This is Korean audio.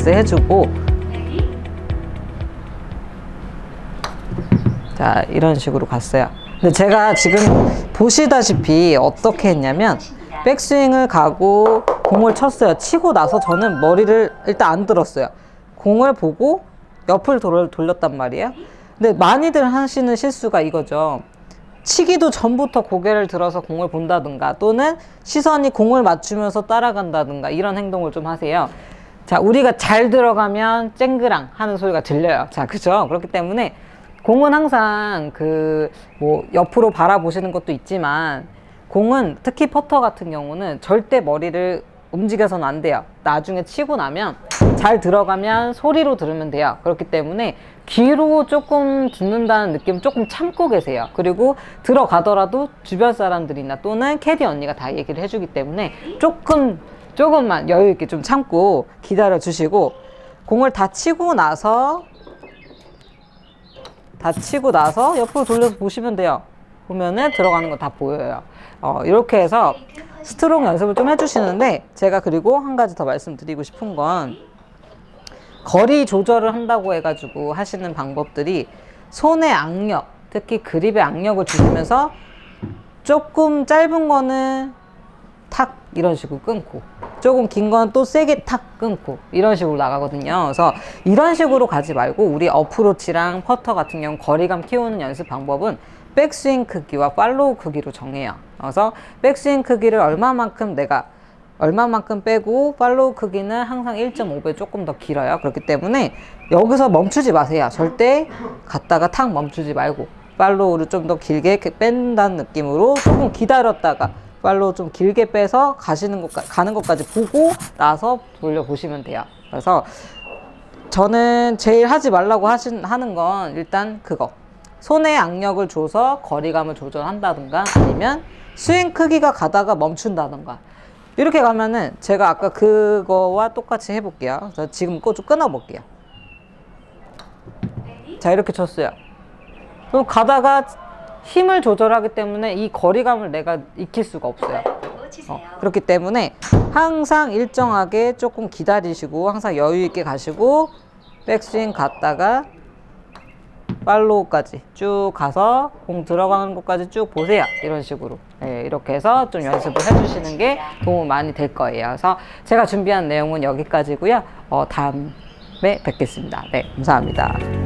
릴렉스 해주고 자 이런 식으로 갔어요. 근데 제가 지금 보시다시피 어떻게 했냐면 백스윙을 가고 공을 쳤어요. 치고 나서 저는 머리를 일단 안 들었어요. 공을 보고 옆을 돌, 돌렸단 말이에요. 근데 많이들 하시는 실수가 이거죠. 치기도 전부터 고개를 들어서 공을 본다든가 또는 시선이 공을 맞추면서 따라간다든가 이런 행동을 좀 하세요. 자, 우리가 잘 들어가면 쨍그랑 하는 소리가 들려요. 자, 그죠? 그렇기 때문에 공은 항상 그 뭐 옆으로 바라보시는 것도 있지만 공은 특히 퍼터 같은 경우는 절대 머리를 움직여서는 안 돼요. 나중에 치고 나면 잘 들어가면 소리로 들으면 돼요. 그렇기 때문에 귀로 조금 듣는다는 느낌 조금 참고 계세요. 그리고 들어가더라도 주변 사람들이나 또는 캐디 언니가 다 얘기를 해주기 때문에 조금 조금만 여유 있게 좀 참고 기다려 주시고 공을 다 치고 나서 다 치고 나서 옆으로 돌려서 보시면 돼요. 보면은 들어가는 거 다 보여요. 어, 이렇게 해서 스트로크 연습을 좀 해주시는데 제가 그리고 한 가지 더 말씀드리고 싶은 건 거리 조절을 한다고 해가지고 하시는 방법들이 손의 악력, 특히 그립의 악력을 주시면서 조금 짧은 거는 탁 이런 식으로 끊고 조금 긴 건 또 세게 탁 끊고 이런 식으로 나가거든요. 그래서 이런 식으로 가지 말고 우리 어프로치랑 퍼터 같은 경우 거리감 키우는 연습 방법은 백스윙 크기와 팔로우 크기로 정해요. 그래서 백스윙 크기를 얼마만큼 내가 얼마만큼 빼고 팔로우 크기는 항상 1.5배 조금 더 길어요. 그렇기 때문에 여기서 멈추지 마세요. 절대 갔다가 탁 멈추지 말고 팔로우를 좀 더 길게 뺀다는 느낌으로 조금 기다렸다가 팔로우 좀 길게 빼서 가시는 것 가는 것까지 보고 나서 돌려 보시면 돼요. 그래서 저는 제일 하지 말라고 하신 하는 건 일단 그거 손에 악력을 줘서 거리감을 조절한다든가 아니면 스윙 크기가 가다가 멈춘다든가 이렇게 가면은 제가 아까 그거와 똑같이 해볼게요. 저 지금 거좀 끊어볼게요. 자 이렇게 쳤어요. 그럼 가다가 힘을 조절하기 때문에 이 거리감을 내가 익힐 수가 없어요. 어, 그렇기 때문에 항상 일정하게 조금 기다리시고 항상 여유 있게 가시고 백스윙 갔다가 팔로우까지 쭉 가서 공 들어가는 것까지 쭉 보세요. 이런 식으로. 네, 이렇게 해서 좀 연습을 해주시는 게 도움 많이 될 거예요. 그래서 제가 준비한 내용은 여기까지고요. 어, 다음에 뵙겠습니다. 네, 감사합니다.